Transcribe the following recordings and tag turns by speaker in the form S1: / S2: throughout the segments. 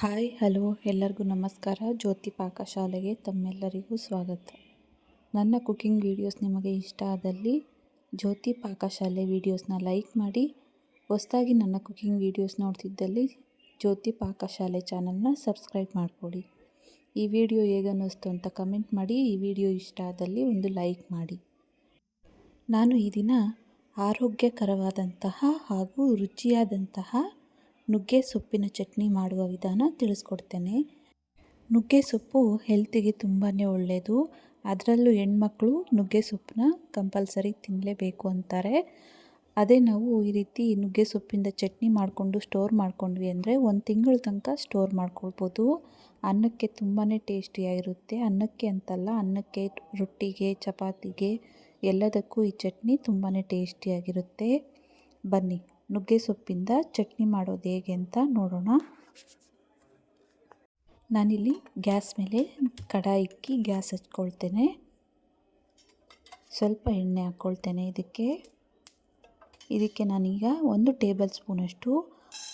S1: Hi, hello, ಎಲ್ಲರಿಗೂ ನಮಸ್ಕಾರ. ಜ್ಯೋತಿ ಪಾಕಶಾಲೆಗೆ ತಮ್ಮೆಲ್ಲರಿಗೂ ಸ್ವಾಗತ. ನನ್ನ ಕುಕಿಂಗ್ ವೀಡಿಯೋಸ್ ನಿಮಗೆ ಇಷ್ಟ ಆದಲ್ಲಿ ಜ್ಯೋತಿ ಪಾಕಶಾಲೆ ವೀಡಿಯೋಸ್ನ ಲೈಕ್ ಮಾಡಿ. ಹೊಸದಾಗಿ ನನ್ನ ಕುಕಿಂಗ್ ವೀಡಿಯೋಸ್ ನೋಡ್ತಿದ್ದಲ್ಲಿ ಜ್ಯೋತಿ ಪಾಕಶಾಲೆ ಚಾನಲ್ನ ಸಬ್ಸ್ಕ್ರೈಬ್ ಮಾಡಿಕೊಡಿ ಈ ವಿಡಿಯೋ ಹೇಗೆ ಅನ್ನಿಸ್ತು ಅಂತ ಕಮೆಂಟ್ ಮಾಡಿ. ಈ ವಿಡಿಯೋ ಇಷ್ಟ ಆದಲ್ಲಿ ಒಂದು ಲೈಕ್ ಮಾಡಿ. ನಾನು ಈ ದಿನ ಆರೋಗ್ಯಕರವಾದಂತಹ ಹಾಗೂ ರುಚಿಯಾದಂತಹ ನುಗ್ಗೆ ಸೊಪ್ಪಿನ ಚಟ್ನಿ ಮಾಡುವ ವಿಧಾನ ತಿಳಿಸ್ಕೊಡ್ತೇನೆ. ನುಗ್ಗೆ ಸೊಪ್ಪು ಹೆಲ್ತಿಗೆ ತುಂಬಾ ಒಳ್ಳೆಯದು ಅದರಲ್ಲೂ ಹೆಣ್ಮಕ್ಳು ನುಗ್ಗೆ ಸೊಪ್ಪನ್ನ ಕಂಪಲ್ಸರಿ ತಿನ್ನಲೇಬೇಕು ಅಂತಾರೆ. ಅದೇ ನಾವು ಈ ರೀತಿ ನುಗ್ಗೆ ಸೊಪ್ಪಿಂದ ಚಟ್ನಿ ಮಾಡಿಕೊಂಡು ಸ್ಟೋರ್ ಮಾಡ್ಕೊಂಡ್ವಿ ಅಂದರೆ ಒಂದು ತಿಂಗಳ ತನಕ ಸ್ಟೋರ್ ಮಾಡ್ಕೊಳ್ಬೋದು. ಅನ್ನಕ್ಕೆ ತುಂಬಾ ಟೇಸ್ಟಿಯಾಗಿರುತ್ತೆ ಅನ್ನಕ್ಕೆ ಅಂತಲ್ಲ, ಅನ್ನಕ್ಕೆ ರೊಟ್ಟಿಗೆ, ಚಪಾತಿಗೆ ಎಲ್ಲದಕ್ಕೂ ಈ ಚಟ್ನಿ ತುಂಬಾ ಟೇಸ್ಟಿಯಾಗಿರುತ್ತೆ ಬನ್ನಿ. ನುಗ್ಗೆ ಸೊಪ್ಪಿಂದ ಚಟ್ನಿ ಮಾಡೋದು ಹೇಗೆ ಅಂತ ನೋಡೋಣ. ನಾನಿಲ್ಲಿ ಗ್ಯಾಸ್ ಮೇಲೆ ಕಡಾಯಿ ಇಕ್ಕಿ ಗ್ಯಾಸ್ ಹಚ್ಕೊಳ್ತೇನೆ. ಸ್ವಲ್ಪ ಎಣ್ಣೆ ಹಾಕ್ಕೊಳ್ತೇನೆ ಇದಕ್ಕೆ. ಇದಕ್ಕೆ ನಾನೀಗ ಒಂದು ಟೇಬಲ್ ಸ್ಪೂನಷ್ಟು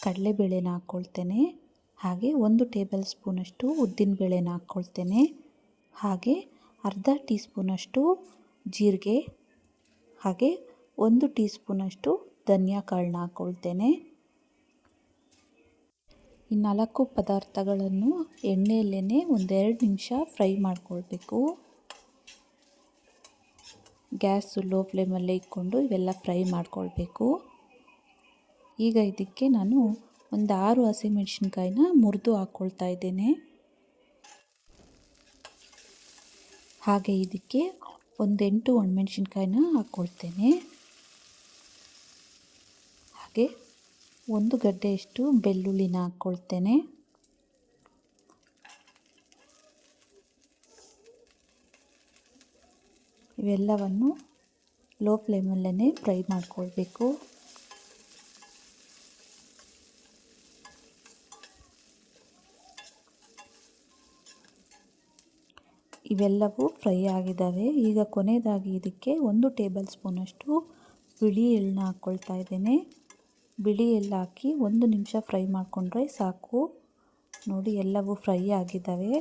S1: ಕಡಲೆಬೇಳೆನ ಹಾಕ್ಕೊಳ್ತೇನೆ ಹಾಗೆ ಒಂದು ಟೇಬಲ್ ಸ್ಪೂನಷ್ಟು ಉದ್ದಿನಬೇಳೆನ ಹಾಕ್ಕೊಳ್ತೇನೆ ಹಾಗೆ ಅರ್ಧ ಟೀ ಸ್ಪೂನಷ್ಟು ಜೀರಿಗೆ. ಹಾಗೆ ಒಂದು ಟೀ ಸ್ಪೂನಷ್ಟು ಧನಿಯಾ ಕಾಳನ್ನ ಹಾಕ್ಕೊಳ್ತೇನೆ ಈ ನಾಲ್ಕು ಪದಾರ್ಥಗಳನ್ನು ಎಣ್ಣೆಯಲ್ಲೇ ಒಂದೆರಡು ನಿಮಿಷ ಫ್ರೈ ಮಾಡ್ಕೊಳ್ಬೇಕು. ಗ್ಯಾಸು ಲೋ ಫ್ಲೇಮಲ್ಲೇ ಇಟ್ಕೊಂಡು ಇವೆಲ್ಲ ಫ್ರೈ ಮಾಡ್ಕೊಳ್ಬೇಕು. ಈಗ ಇದಕ್ಕೆ ನಾನು ಒಂದು ಆರು ಹಸಿಮೆಣಸಿನ್ಕಾಯಿನ ಮುರಿದು ಹಾಕ್ಕೊಳ್ತಾ ಇದ್ದೇನೆ. ಹಾಗೆ ಇದಕ್ಕೆ ಒಂದೆಂಟು ಒಣಮೆಣ್ಸಿನ್ಕಾಯಿನ ಹಾಕ್ಕೊಳ್ತೇನೆ ಹಾಗೆ ಒಂದು ಗಡ್ಡೆಯಷ್ಟು ಬೆಳ್ಳುಳ್ಳಿನ ಹಾಕ್ಕೊಳ್ತೇನೆ. ಇವೆಲ್ಲವನ್ನು ಲೋ ಫ್ಲೇಮಲ್ಲೇ ಫ್ರೈ ಮಾಡಿಕೊಳ್ಬೇಕು. ಇವೆಲ್ಲವೂ ಫ್ರೈ ಆಗಿದ್ದಾವೆ. ಈಗ ಕೊನೆಯದಾಗಿ ಇದಕ್ಕೆ ಒಂದು ಟೇಬಲ್ ಸ್ಪೂನಷ್ಟು ಬಿಳಿ ಎಳ್ಳನ್ನ ಹಾಕ್ಕೊಳ್ತಾ ಇದ್ದೇನೆ. ಬಿಳಿ ಎಲ್ಲ ಹಾಕಿ ಒಂದು ನಿಮಿಷ ಫ್ರೈ ಮಾಡಿಕೊಂಡ್ರೆ ಸಾಕು. ನೋಡಿ, ಎಲ್ಲವೂ ಫ್ರೈ ಆಗಿದ್ದಾವೆ.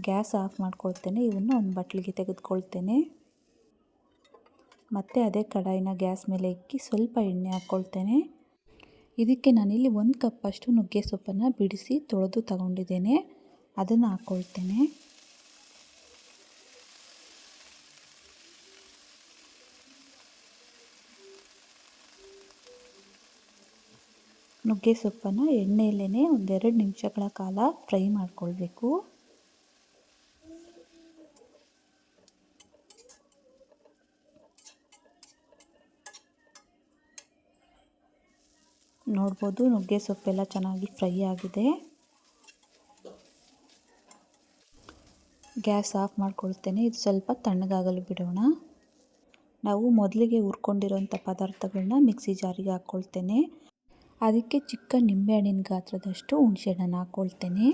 S1: ಗ್ಯಾಸ್ ಆಫ್ ಮಾಡ್ಕೊಳ್ತೇನೆ. ಇವನ್ನು ಒಂದು ಬಟ್ಲಿಗೆ ತೆಗೆದುಕೊಳ್ತೇನೆ. ಮತ್ತು ಅದೇ ಕಡಾಯಿನ ಗ್ಯಾಸ್ ಮೇಲೆ ಇಕ್ಕಿ ಸ್ವಲ್ಪ ಎಣ್ಣೆ ಹಾಕ್ಕೊಳ್ತೇನೆ ಇದಕ್ಕೆ ನಾನಿಲ್ಲಿ ಒಂದು ಕಪ್ಪಷ್ಟು ನುಗ್ಗೆ ಸೊಪ್ಪನ್ನು ಬಿಡಿಸಿ ತೊಳೆದು ತಗೊಂಡಿದ್ದೇನೆ. ಅದನ್ನು ಹಾಕ್ಕೊಳ್ತೇನೆ ನುಗ್ಗೆ ಸೊಪ್ಪನ್ನು ಎಣ್ಣೆಯಲ್ಲೇ ಒಂದೆರಡು ನಿಮಿಷಗಳ ಕಾಲ ಫ್ರೈ ಮಾಡಿಕೊಳ್ಬೇಕು. ನೋಡ್ಬೋದು ನುಗ್ಗೆ ಸೊಪ್ಪೆಲ್ಲ ಚೆನ್ನಾಗಿ ಫ್ರೈ ಆಗಿದೆ. ಗ್ಯಾಸ್ ಆಫ್ ಮಾಡ್ಕೊಳ್ತೇನೆ. ಇದು ಸ್ವಲ್ಪ ತಣ್ಣಗಾಗಲು ಬಿಡೋಣ. ನಾವು ಮೊದಲಿಗೆ ಹುರ್ಕೊಂಡಿರೋಂಥ ಪದಾರ್ಥಗಳನ್ನ ಮಿಕ್ಸಿ ಜಾರಿಗೆ ಹಾಕ್ಕೊಳ್ತೇನೆ. ಅದಕ್ಕೆ ಚಿಕ್ಕ ನಿಂಬೆಹಣ್ಣಿನ ಗಾತ್ರದಷ್ಟು ಹುಣಸೆಹಣ್ಣನ್ನು ಹಾಕ್ಕೊಳ್ತೇನೆ.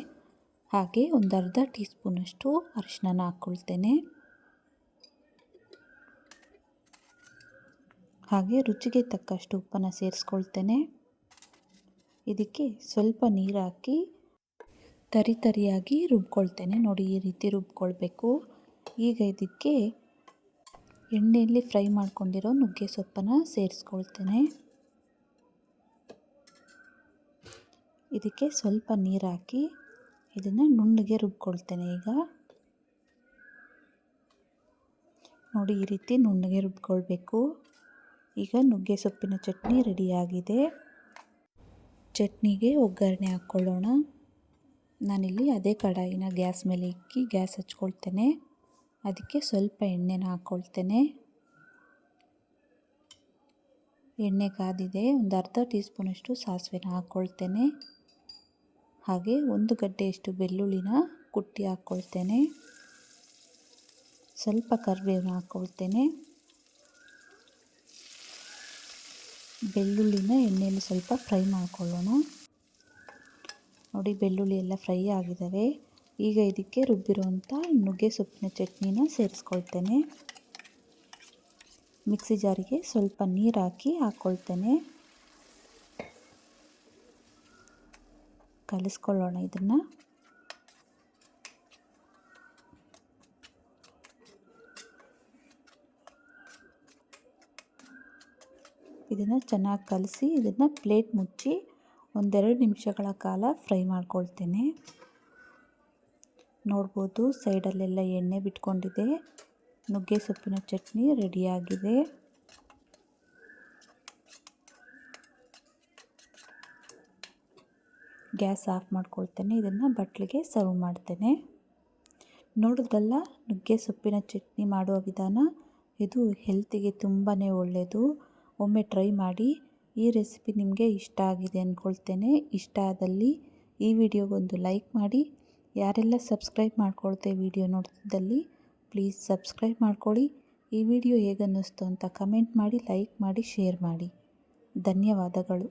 S1: ಹಾಗೆ ಒಂದು ಅರ್ಧ ಟೀ ಸ್ಪೂನಷ್ಟು ಅರಿಶಿನ ಹಾಕ್ಕೊಳ್ತೇನೆ. ಹಾಗೆ ರುಚಿಗೆ ತಕ್ಕಷ್ಟು ಉಪ್ಪನ್ನು ಸೇರಿಸ್ಕೊಳ್ತೇನೆ. ಇದಕ್ಕೆ ಸ್ವಲ್ಪ ನೀರು ಹಾಕಿ ತರಿ ತರಿಯಾಗಿ ರುಬ್ಕೊಳ್ತೇನೆ. ನೋಡಿ, ಈ ರೀತಿ ರುಬ್ಕೊಳ್ಬೇಕು. ಈಗ ಇದಕ್ಕೆ ಎಣ್ಣೆಯಲ್ಲಿ ಫ್ರೈ ಮಾಡ್ಕೊಂಡಿರೋ ನುಗ್ಗೆ ಸೊಪ್ಪನ್ನು ಸೇರಿಸ್ಕೊಳ್ತೇನೆ. ಇದಕ್ಕೆ ಸ್ವಲ್ಪ ನೀರು ಹಾಕಿ ಇದನ್ನು ನುಣ್ಣಗೆ ರುಬ್ಕೊಳ್ತೇನೆ ಈಗ. ನೋಡಿ, ಈ ರೀತಿ ನುಣ್ಣಗೆ ರುಬ್ಕೊಳ್ಬೇಕು. ಈಗ ನುಗ್ಗೆ ಸೊಪ್ಪಿನ ಚಟ್ನಿ ರೆಡಿಯಾಗಿದೆ ಚಟ್ನಿಗೆ ಒಗ್ಗರಣೆ ಹಾಕ್ಕೊಳ್ಳೋಣ. ನಾನಿಲ್ಲಿ ಅದೇ ಕಡಾಯಿನ ಗ್ಯಾಸ್ ಮೇಲೆ ಇಕ್ಕಿ ಗ್ಯಾಸ್ ಹಚ್ಕೊಳ್ತೇನೆ. ಅದಕ್ಕೆ ಸ್ವಲ್ಪ ಎಣ್ಣೆನ ಹಾಕ್ಕೊಳ್ತೇನೆ. ಎಣ್ಣೆ ಕಾದಿದೆ. ಒಂದು ಅರ್ಧ ಟೀ ಸ್ಪೂನಷ್ಟು ಸಾಸಿವೆನ ಹಾಕ್ಕೊಳ್ತೇನೆ. ಹಾಗೆ ಒಂದು ಗಡ್ಡೆಯಷ್ಟು ಬೆಳ್ಳುಳ್ಳಿನ ಕುಟ್ಟಿ ಹಾಕ್ಕೊಳ್ತೇನೆ ಸ್ವಲ್ಪ ಕರಿಬೇವನ್ನ ಹಾಕ್ಕೊಳ್ತೇನೆ ಬೆಳ್ಳುಳ್ಳಿನ ಎಣ್ಣೆಯಲ್ಲಿ ಸ್ವಲ್ಪ ಫ್ರೈ ಮಾಡಿಕೊಳ್ಳೋಣ. ನೋಡಿ ಬೆಳ್ಳುಳ್ಳಿ ಎಲ್ಲ ಫ್ರೈ ಆಗಿದ್ದಾವೆ. ಈಗ ಇದಕ್ಕೆ ರುಬ್ಬಿರುವಂಥ ನುಗ್ಗೆ ಸೊಪ್ಪಿನ ಚಟ್ನಿನ ಸೇರಿಸ್ಕೊಳ್ತೇನೆ. ಮಿಕ್ಸಿ ಜಾರಿಗೆ ಸ್ವಲ್ಪ ನೀರು ಹಾಕಿ ಹಾಕ್ಕೊಳ್ತೇನೆ ಕಲಿಸ್ಕೊಳ್ಳೋಣ ಇದನ್ನು. ಇದನ್ನು ಚೆನ್ನಾಗಿ ಕಲಸಿ ಇದನ್ನು ಪ್ಲೇಟ್ ಮುಚ್ಚಿ ಒಂದೆರಡು ನಿಮಿಷಗಳ ಕಾಲ ಫ್ರೈ ಮಾಡ್ಕೊಳ್ತೇನೆ. ನೋಡ್ಬೋದು ಸೈಡಲ್ಲೆಲ್ಲ ಎಣ್ಣೆ ಬಿಟ್ಕೊಂಡಿದೆ. ನುಗ್ಗೆ ಸೊಪ್ಪಿನ ಚಟ್ನಿ ರೆಡಿಯಾಗಿದೆ ಗ್ಯಾಸ್ ಆಫ್ ಮಾಡ್ಕೊಳ್ತೇನೆ, ಇದನ್ನು ಬಟ್ಲಿಗೆ ಸರ್ವ್ ಮಾಡ್ತೇನೆ. ನೋಡಿದ್ರಲ್ಲ ನುಗ್ಗೆ ಸೊಪ್ಪಿನ ಚಟ್ನಿ ಮಾಡುವ ವಿಧಾನ, ಇದು ಹೆಲ್ತಿಗೆ ತುಂಬಾ ಒಳ್ಳೆಯದು ಒಮ್ಮೆ ಟ್ರೈ ಮಾಡಿ, ಈ ರೆಸಿಪಿ ನಿಮಗೆ ಇಷ್ಟ ಆಗಿದೆ ಅಂದ್ಕೊಳ್ತೇನೆ ಇಷ್ಟ ಆದಲ್ಲಿ ಈ ವಿಡಿಯೋಗೊಂದು ಲೈಕ್ ಮಾಡಿ. ಯಾರೆಲ್ಲ ಸಬ್ಸ್ಕ್ರೈಬ್ ಮಾಡ್ಕೊಳ್ತೇವೆ ವಿಡಿಯೋ ನೋಡ್ತಿದ್ದಲ್ಲಿ, ಪ್ಲೀಸ್ ಸಬ್ಸ್ಕ್ರೈಬ್ ಮಾಡ್ಕೊಳ್ಳಿ. ಈ ವಿಡಿಯೋ ಹೇಗನ್ನಿಸ್ತು ಅಂತ ಕಮೆಂಟ್ ಮಾಡಿ, ಲೈಕ್ ಮಾಡಿ, ಶೇರ್ ಮಾಡಿ. ಧನ್ಯವಾದಗಳು.